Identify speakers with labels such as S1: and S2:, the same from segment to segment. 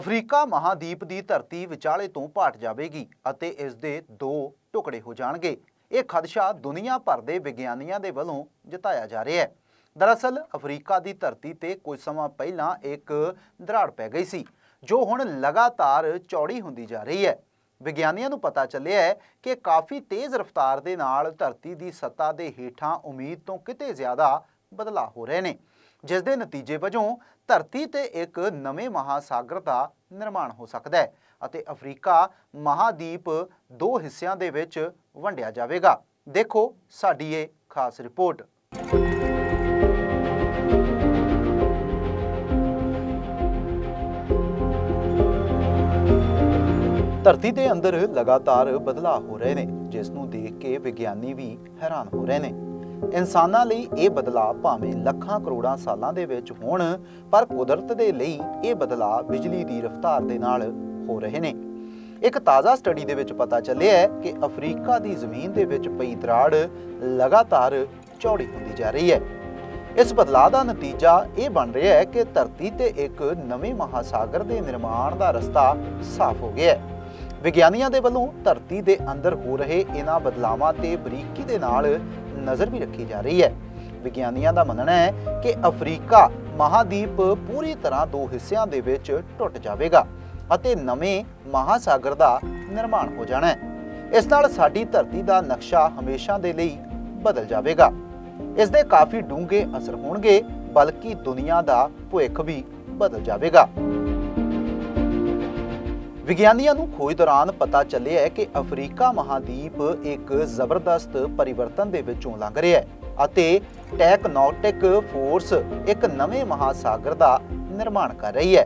S1: Africa ਮਹਾਦੀਪ ਦੀ ਧਰਤੀ ਵਿਚਾਲੇ ਤੋਂ ਪਾਟ ਜਾਵੇਗੀ ਅਤੇ ਇਸ ਦੇ ਦੋ ਟੁਕੜੇ ਹੋ ਜਾਣਗੇ। ਇਹ ਖਦਸ਼ਾ ਦੁਨੀਆ ਭਰ ਦੇ ਵਿਗਿਆਨੀਆਂ ਦੇ ਵੱਲੋਂ ਜਤਾਇਆ ਜਾ ਰਿਹਾ ਹੈ। ਦਰਅਸਲ, ਅਫਰੀਕਾ ਦੀ ਧਰਤੀ ਤੇ ਕੁਝ ਸਮਾਂ ਪਹਿਲਾਂ ਇੱਕ ਦਰਾੜ ਪੈ ਗਈ ਸੀ, ਜੋ ਹੁਣ ਲਗਾਤਾਰ ਚੌੜੀ ਹੁੰਦੀ ਜਾ ਰਹੀ ਹੈ। ਵਿਗਿਆਨੀਆਂ ਨੂੰ ਪਤਾ ਚੱਲਿਆ ਹੈ ਕਿ ਕਾਫੀ ਤੇਜ਼ ਰਫ਼ਤਾਰ ਦੇ ਨਾਲ ਧਰਤੀ ਦੀ ਸਤ੍ਹਾ ਦੇ ਹੇਠਾਂ ਉਮੀਦ ਤੋਂ ਕਿਤੇ ਜ਼ਿਆਦਾ ਬਦਲਾਅ ਹੋ ਰਹੇ ਨੇ, ਜਿਸ ਦੇ ਨਤੀਜੇ ਵਜੋਂ ਧਰਤੀ ਤੇ ਇੱਕ ਨਵੇਂ ਮਹਾਸਾਗਰ ਦਾ ਨਿਰਮਾਣ ਹੋ ਸਕਦਾ ਹੈ ਅਤੇ ਅਫਰੀਕਾ ਮਹਾਦੀਪ ਦੋ ਹਿੱਸਿਆਂ ਦੇ ਵਿੱਚ ਵੰਡਿਆ ਜਾਵੇਗਾ। ਦੇਖੋ ਸਾਡੀ ਇਹ ਖਾਸ ਰਿਪੋਰਟ। ਧਰਤੀ ਦੇ ਅੰਦਰ ਲਗਾਤਾਰ ਬਦਲਾਅ ਹੋ ਰਹੇ ਨੇ, ਜਿਸ ਨੂੰ ਦੇਖ ਕੇ ਵਿਗਿਆਨੀ ਵੀ ਹੈਰਾਨ ਹੋ ਰਹੇ ਨੇ। ਇਨਸਾਨਾਂ ਲਈ ਇਹ ਬਦਲਾਅ ਭਾਵੇਂ ਲੱਖਾਂ ਕਰੋੜਾਂ ਸਾਲਾਂ ਦੇ ਵਿੱਚ ਹੋਣ, ਪਰ ਕੁਦਰਤ ਦੇ ਲਈ ਇਹ ਬਦਲਾਅ ਬਿਜਲੀ ਦੀ ਰਫ਼ਤਾਰ ਦੇ ਨਾਲ ਹੋ ਰਹੇ ਨੇ। ਇੱਕ ਤਾਜ਼ਾ ਸਟੱਡੀ ਦੇ ਵਿੱਚ ਪਤਾ ਚੱਲਿਆ ਹੈ ਕਿ ਅਫਰੀਕਾ ਦੀ ਜ਼ਮੀਨ ਦੇ ਵਿੱਚ ਪਈ ਦਰਾੜ ਲਗਾਤਾਰ ਚੌੜੀ ਹੁੰਦੀ ਜਾ ਰਹੀ ਹੈ। ਇਸ ਬਦਲਾਅ ਦਾ ਨਤੀਜਾ ਇਹ ਬਣ ਰਿਹਾ ਹੈ ਕਿ ਧਰਤੀ ਤੇ ਇੱਕ ਨਵੇਂ ਮਹਾਸਾਗਰ ਦੇ ਨਿਰਮਾਣ ਦਾ ਰਸਤਾ ਸਾਫ਼ ਹੋ ਗਿਆ ਹੈ। ਵਿਗਿਆਨੀਆਂ ਦੇ ਵੱਲੋਂ ਧਰਤੀ ਦੇ ਅੰਦਰ ਹੋ ਰਹੇ ਇਹਨਾਂ ਬਦਲਾਵਾਂ ਤੇ ਬਰੀਕੀ ਦੇ ਨਾਲ ਨਜ਼ਰ ਵੀ ਰੱਖੀ ਜਾ ਰਹੀ ਹੈ। ਵਿਗਿਆਨੀਆਂ ਦਾ ਮੰਨਣਾ ਹੈ ਕਿ ਅਫਰੀਕਾ ਮਹਾਦੀਪ ਪੂਰੀ ਤਰ੍ਹਾਂ ਦੋ ਹਿੱਸਿਆਂ ਦੇ ਵਿੱਚ ਟੁੱਟ ਜਾਵੇਗਾ ਅਤੇ ਨਵੇਂ ਮਹਾਸਾਗਰ ਦਾ ਨਿਰਮਾਣ ਹੋ ਜਾਣਾ ਹੈ। ਇਸ ਨਾਲ ਸਾਡੀ ਧਰਤੀ ਦਾ ਨਕਸ਼ਾ ਹਮੇਸ਼ਾ ਦੇ ਲਈ ਬਦਲ ਜਾਵੇਗਾ। ਇਸ ਦੇ ਕਾਫੀ ਡੂੰਘੇ ਅਸਰ ਹੋਣਗੇ, ਬਲਕਿ ਦੁਨੀਆ ਦਾ ਭਵਿੱਖ ਵੀ ਬਦਲ ਜਾਵੇਗਾ। ਵਿਗਿਆਨੀਆਂ ਨੂੰ ਖੋਜ ਦੌਰਾਨ ਪਤਾ ਚੱਲਿਆ ਹੈ ਕਿ ਅਫਰੀਕਾ ਮਹਾਦੀਪ ਇੱਕ ਜ਼ਬਰਦਸਤ ਪਰਿਵਰਤਨ ਦੇ ਵਿੱਚੋਂ ਲੰਘ ਰਿਹਾ ਹੈ ਅਤੇ ਟੈਕਨੋਟਿਕ ਫੋਰਸ ਇੱਕ ਨਵੇਂ ਮਹਾਸਾਗਰ ਦਾ ਨਿਰਮਾਣ ਕਰ ਰਹੀ ਹੈ।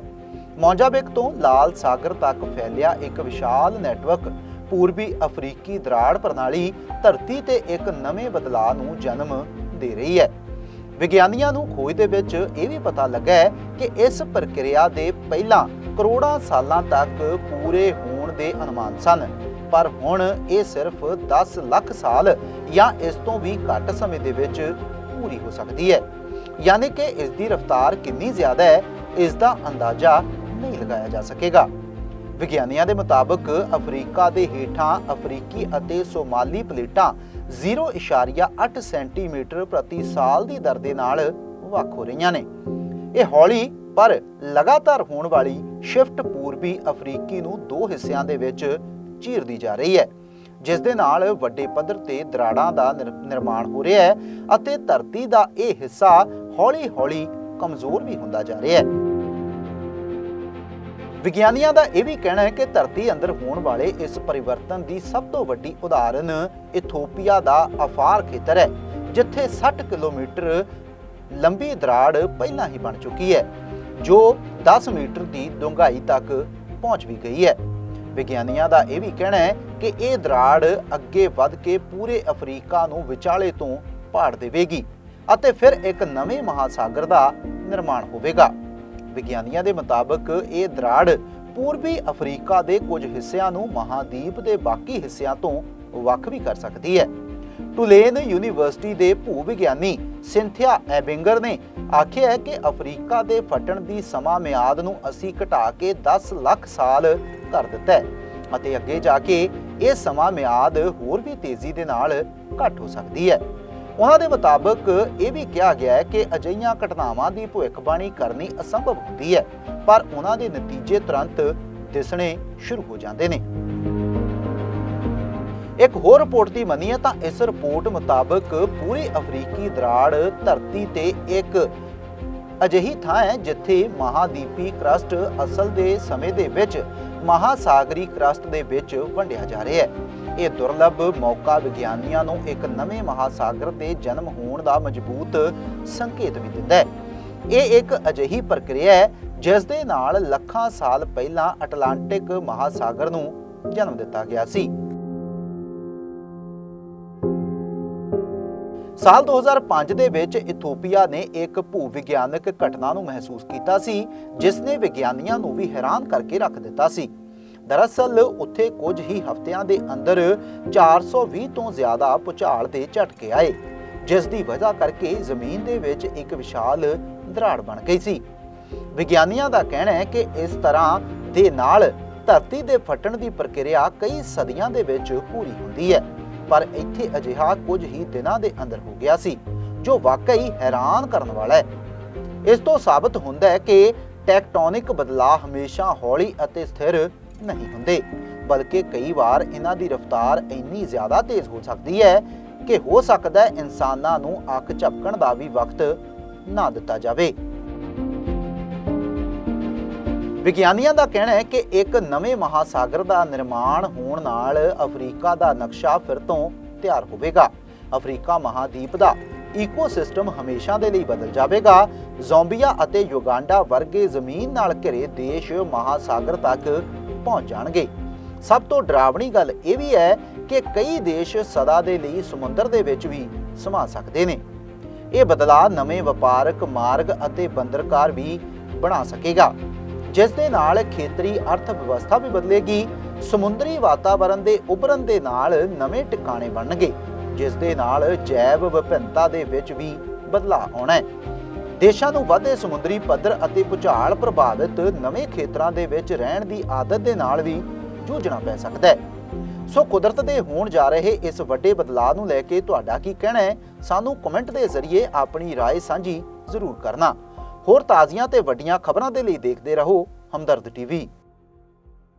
S1: ਮੌਂਜਾਬਿਕ ਤੋਂ ਲਾਲ ਸਾਗਰ ਤੱਕ ਫੈਲਿਆ ਇੱਕ ਵਿਸ਼ਾਲ ਨੈਟਵਰਕ ਪੂਰਬੀ ਅਫਰੀਕੀ ਦਰਾੜ ਪ੍ਰਣਾਲੀ ਧਰਤੀ ਤੇ ਇੱਕ ਨਵੇਂ ਬਦਲਾਅ ਨੂੰ ਜਨਮ ਦੇ ਰਹੀ ਹੈ। ਵਿਗਿਆਨੀਆਂ ਨੂੰ ਖੋਜ ਦੇ ਵਿੱਚ ਇਹ ਵੀ ਪਤਾ ਲੱਗਾ ਹੈ ਕਿ ਇਸ ਪ੍ਰਕਿਰਿਆ ਦੇ ਪਹਿਲਾਂ ਕਰੋੜਾਂ ਸਾਲਾਂ ਤੱਕ ਪੂਰੇ ਹੋਣ ਦੇ ਅਨੁਮਾਨ ਸਨ। ਪਰ ਹੁਣ ਇਹ ਸਿਰਫ 10 ਲੱਖ ਸਾਲ ਜਾਂ ਇਸ ਤੋਂ ਵੀ ਘੱਟ ਸਮੇਂ ਦੇ ਵਿੱਚ ਪੂਰੀ ਹੋ ਸਕਦੀ ਹੈ। ਯਾਨੀ ਕਿ ਇਸ ਦੀ ਰਫ਼ਤਾਰ ਕਿੰਨੀ ਜ਼ਿਆਦਾ ਹੈ, ਇਸ ਦਾ ਅੰਦਾਜ਼ਾ ਨਹੀਂ ਲਗਾਇਆ ਜਾ ਸਕੇਗਾ। ਵਿਗਿਆਨੀਆਂ ਦੇ ਮੁਤਾਬਕ ਅਫਰੀਕਾ ਦੇ ਹੇਠਾਂ ਅਫਰੀਕੀ ਅਤੇ ਸੋਮਾਲੀ ਪਲੇਟਾਂ 0.8 ਸੈਂਟੀਮੀਟਰ ਪ੍ਰਤੀ ਸਾਲ ਦੀ ਦਰ ਦੇ ਨਾਲ ਵੱਖ ਹੋ ਰਹੀਆਂ ਨੇ। ਇਹ ਹੌਲੀ ਪਰ ਲਗਾਤਾਰ ਹੋਣ ਵਾਲੀ ਸ਼ਿਫਟ ਪੂਰਬੀ ਅਫਰੀਕੀ ਨੂੰ ਦੋ ਹਿੱਸਿਆਂ ਦੇ ਵਿੱਚ ਚੀਰਦੀ ਜਾ ਰਹੀ ਹੈ, ਜਿਸ ਦੇ ਨਾਲ ਵੱਡੇ ਪੱਧਰ ਤੇ ਦਰਾੜਾਂ ਦਾ ਨਿਰ- ਨਿਰਮਾਣ ਹੋ ਰਿਹਾ ਹੈ ਅਤੇ ਧਰਤੀ ਦਾ ਇਹ ਹਿੱਸਾ ਹੌਲੀ-ਹੌਲੀ ਕਮਜ਼ੋਰ ਵੀ ਹੁੰਦਾ ਜਾ ਰਿਹਾ ਹੈ। ਵਿਗਿਆਨੀਆਂ ਦਾ ਇਹ ਵੀ ਕਹਿਣਾ ਹੈ ਕਿ ਧਰਤੀ ਅੰਦਰ ਹੋਣ ਵਾਲੇ ਇਸ ਪਰਿਵਰਤਨ ਦੀ ਸਭ ਤੋਂ ਵੱਡੀ ਉਦਾਹਰਨ ਇਥੋਪੀਆ ਦਾ ਅਫਾਰ ਖੇਤਰ ਹੈ, ਜਿੱਥੇ 60 ਕਿਲੋਮੀਟਰ ਲੰਬੀ ਦਰਾੜ ਪਹਿਲਾਂ ਹੀ ਬਣ ਚੁੱਕੀ ਹੈ, ਜੋ 10 ਮੀਟਰ ਦੀ ਡੂੰਘਾਈ ਤੱਕ ਪਹੁੰਚ ਵੀ ਗਈ ਹੈ। ਵਿਗਿਆਨੀਆਂ ਦਾ ਇਹ ਵੀ ਕਹਿਣਾ ਹੈ ਕਿ ਇਹ ਦਰਾੜ ਅੱਗੇ ਵੱਧ ਕੇ ਪੂਰੇ ਅਫਰੀਕਾ ਨੂੰ ਵਿਚਾਲੇ ਤੋਂ ਪਾੜ ਦੇਵੇਗੀ ਅਤੇ ਫਿਰ ਇੱਕ ਨਵੇਂ ਮਹਾਸਾਗਰ ਦਾ ਨਿਰਮਾਣ ਹੋਵੇਗਾ। ਵਿਗਿਆਨੀਆਂ ਦੇ ਮੁਤਾਬਕ ਇਹ ਦਰਾੜ ਪੂਰਬੀ ਅਫਰੀਕਾ ਦੇ ਕੁਝ ਹਿੱਸਿਆਂ ਨੂੰ ਮਹਾਦੀਪ ਦੇ ਬਾਕੀ ਹਿੱਸਿਆਂ ਤੋਂ ਵੱਖ ਵੀ ਕਰ ਸਕਦੀ ਹੈ। ਟੁਲੇਨ ਯੂਨੀਵਰਸਿਟੀ ਦੇ ਭੂ ਵਿਗਿਆਨੀ ਸਿੰਥਿਆ ਐਬਿੰਗਰ ਨੇ ਆਖਿਆ ਹੈ ਕਿ ਅਫਰੀਕਾ ਦੇ ਫਟਣ ਦੀ ਸਮਾਂ ਮਿਆਦ ਨੂੰ ਅਸੀਂ ਘਟਾ ਕੇ 10 ਲੱਖ ਸਾਲ ਕਰ ਦਿੱਤਾ ਹੈ ਅਤੇ ਅੱਗੇ ਜਾ ਕੇ ਇਹ ਸਮਾਂ ਮਿਆਦ ਹੋਰ ਵੀ ਤੇਜ਼ੀ ਦੇ ਨਾਲ ਘਟ ਹੋ ਸਕਦੀ ਹੈ। ਉਹਨਾਂ ਦੇ ਮੁਤਾਬਕ ਇਹ ਵੀ ਕਿਹਾ ਗਿਆ ਹੈ ਕਿ ਅਜਿਹੀਆਂ ਘਟਨਾਵਾਂ ਦੀ ਭਵਿੱਖਬਾਣੀ ਕਰਨੀ ਅਸੰਭਵ ਹੁੰਦੀ ਹੈ, ਪਰ ਉਹਨਾਂ ਦੇ ਨਤੀਜੇ ਤੁਰੰਤ ਦਿਸਣੇ ਸ਼ੁਰੂ ਹੋ ਜਾਂਦੇ ਨੇ। ਇੱਕ ਹੋਰ ਰਿਪੋਰਟ ਦੀ ਮੰਨੀਏ ਤਾਂ ਇਸ ਰਿਪੋਰਟ ਮੁਤਾਬਕ ਪੂਰੀ ਅਫਰੀਕੀ ਦਰਾੜ ਧਰਤੀ ਤੇ ਇੱਕ ਅਜਿਹੀ ਥਾਂ ਹੈ ਜਿੱਥੇ ਮਹਾਦੀਪੀ ਕਰਸਟ ਅਸਲ ਦੇ ਸਮੇਂ ਦੇ ਵਿੱਚ ਮਹਾਸਾਗਰੀ ਕਰਸਟ ਦੇ ਵਿੱਚ ਵੰਡਿਆ ਜਾ ਰਿਹਾ ਹੈ। ਇਹ ਦੁਰਲੱਭ ਮੌਕਾ ਵਿਗਿਆਨੀਆਂ ਨੂੰ ਇੱਕ ਨਵੇਂ ਮਹਾਸਾਗਰ ਦੇ ਜਨਮ ਹੋਣ ਦਾ ਮਜ਼ਬੂਤ ਸੰਕੇਤ ਵੀ ਦਿੰਦਾ ਹੈ। ਇਹ ਇੱਕ ਅਜਿਹੀ ਪ੍ਰਕਿਰਿਆ ਹੈ ਜਿਸ ਦੇ ਨਾਲ ਲੱਖਾਂ ਸਾਲ ਪਹਿਲਾਂ ਅਟਲਾਂਟਿਕ ਮਹਾਸਾਗਰ ਨੂੰ ਜਨਮ ਦਿੱਤਾ ਗਿਆ ਸੀ। ਸਾਲ 2005 ਦੇ ਵਿੱਚ ਇਥੋਪੀਆ ਨੇ ਇੱਕ ਭੂ ਵਿਗਿਆਨਕ ਘਟਨਾ ਨੂੰ ਮਹਿਸੂਸ ਕੀਤਾ ਸੀ, ਜਿਸ ਨੇ ਵਿਗਿਆਨੀਆਂ ਨੂੰ ਵੀ ਹੈਰਾਨ ਕਰਕੇ ਰੱਖ ਦਿੱਤਾ ਸੀ। ਦਰਅਸਲ, ਉੱਥੇ ਕੁਝ ਹੀ ਹਫ਼ਤਿਆਂ ਦੇ ਅੰਦਰ 420 ਤੋਂ ਜ਼ਿਆਦਾ ਭੂਚਾਲ ਦੇ ਝਟਕੇ ਆਏ, ਜਿਸ ਦੀ ਵਜ੍ਹਾ ਕਰਕੇ ਜ਼ਮੀਨ ਦੇ ਵਿੱਚ ਇੱਕ ਵਿਸ਼ਾਲ ਦਰਾੜ ਬਣ ਗਈ ਸੀ। ਵਿਗਿਆਨੀਆਂ ਦਾ ਕਹਿਣਾ ਹੈ ਕਿ ਇਸ ਤਰ੍ਹਾਂ ਦੇ ਨਾਲ ਧਰਤੀ ਦੇ ਫਟਣ ਦੀ ਪ੍ਰਕਿਰਿਆ ਕਈ ਸਦੀਆਂ ਦੇ ਵਿੱਚ ਪੂਰੀ ਹੁੰਦੀ ਹੈ। ਪਰ ਇੱਥੇ ਅਜਿਹਾ ਕੁਝ ਹੀ ਦਿਨਾਂ ਦੇ ਅੰਦਰ ਹੋ ਗਿਆ ਸੀ, ਜੋ ਵਾਕਈ ਹੈਰਾਨ ਕਰਨ ਵਾਲਾ ਹੈ। ਇਸ ਤੋਂ ਸਾਬਤ ਹੁੰਦਾ ਹੈ ਕਿ ਟੈਕਟੋਨਿਕ ਬਦਲਾਅ ਹਮੇਸ਼ਾ ਹੌਲੀ ਅਤੇ ਸਥਿਰ ਨਹੀਂ ਹੁੰਦੇ, ਬਲਕਿ ਕਈ ਵਾਰ ਇਹਨਾਂ ਦੀ ਰਫ਼ਤਾਰ ਇੰਨੀ ਜ਼ਿਆਦਾ ਤੇਜ਼ ਹੋ ਸਕਦੀ ਹੈ ਕਿ ਹੋ ਸਕਦਾ ਹੈ ਇਨਸਾਨਾਂ ਨੂੰ ਅੱਖ ਝਪਕਣ ਦਾ ਵੀ ਵਕਤ ਨਾ ਦਿੱਤਾ ਜਾਵੇ। ਵਿਗਿਆਨੀਆਂ ਦਾ ਕਹਿਣਾ ਹੈ ਕਿ ਇੱਕ ਨਵੇਂ ਮਹਾਸਾਗਰ ਦਾ ਨਿਰਮਾਣ ਹੋਣ ਨਾਲ ਅਫਰੀਕਾ ਦਾ ਨਕਸ਼ਾ ਫਿਰ ਤੋਂ ਤਿਆਰ ਹੋਵੇਗਾ। ਅਫਰੀਕਾ ਮਹਾਦੀਪ ਦਾ ਈਕੋਸਿਸਟਮ ਹਮੇਸ਼ਾ ਦੇ ਲਈ ਬਦਲ ਜਾਵੇਗਾ। ਜ਼ੋਂਬੀਆ ਅਤੇ ਯੁਗਾਂਡਾ ਵਰਗੇ ਜ਼ਮੀਨ ਨਾਲ ਘਿਰੇ ਦੇਸ਼ ਮਹਾਸਾਗਰ ਤੱਕ ਪਹੁੰਚ ਜਾਣਗੇ। ਸਭ ਤੋਂ ਡਰਾਵਣੀ ਗੱਲ ਇਹ ਵੀ ਹੈ ਕਿ ਕਈ ਦੇਸ਼ ਸਦਾ ਦੇ ਲਈ ਸਮੁੰਦਰ ਦੇ ਵਿੱਚ ਵੀ ਸਮਾ ਸਕਦੇ ਨੇ। ਇਹ ਬਦਲਾਅ ਨਵੇਂ ਵਪਾਰਕ ਮਾਰਗ ਅਤੇ ਬੰਦਰਕਾਰ ਵੀ ਬਣਾ ਸਕੇਗਾ। ਜਿਸ ਦੇ ਨਾਲ ਖੇਤਰੀ ਅਰਥ ਵਿਵਸਥਾ ਵੀ ਬਦਲੇਗੀ ਸਮੁੰਦਰੀ ਵਾਤਾਵਰਣ ਦੇ ਉਭਰਨ ਦੇ ਨਾਲ ਨਵੇਂ ਟਿਕਾਣੇ ਬਣਨਗੇ ਜਿਸ ਦੇ ਨਾਲ ਜੈਵ ਵਿਭਿੰਨਤਾ ਦੇ ਵਿੱਚ ਵੀ ਬਦਲਾਅ ਆਉਣਾ ਹੈ ਦੇਸ਼ਾਂ ਨੂੰ ਵਧੇ ਸਮੁੰਦਰੀ ਪੱਧਰ ਅਤੇ ਭੂਚਾਲ ਪ੍ਰਭਾਵਿਤ ਨਵੇਂ ਖੇਤਰਾਂ ਦੇ ਵਿੱਚ ਰਹਿਣ ਦੀ ਆਦਤ ਦੇ ਨਾਲ ਵੀ ਜੂਝਣਾ ਪੈ ਸਕਦਾ ਹੈ ਸੋ ਕੁਦਰਤ ਦੇ ਹੋਣ ਜਾ ਰਹੇ ਇਸ ਵੱਡੇ ਬਦਲਾਅ ਨੂੰ ਲੈ ਕੇ ਤੁਹਾਡਾ ਕੀ ਕਹਿਣਾ ਹੈ ਸਾਨੂੰ ਕਮੈਂਟ ਦੇ ਜ਼ਰੀਏ ਆਪਣੀ رائے ਸਾਂਝੀ ਜ਼ਰੂਰ ਕਰਨਾ ਹੋਰ ਤਾਜ਼ੀਆਂ ਤੇ ਵੱਡੀਆਂ ਖਬਰਾਂ ਦੇ ਲਈ ਦੇਖਦੇ ਰਹੋ ਹਮਦਰਦ ਟੀਵੀ।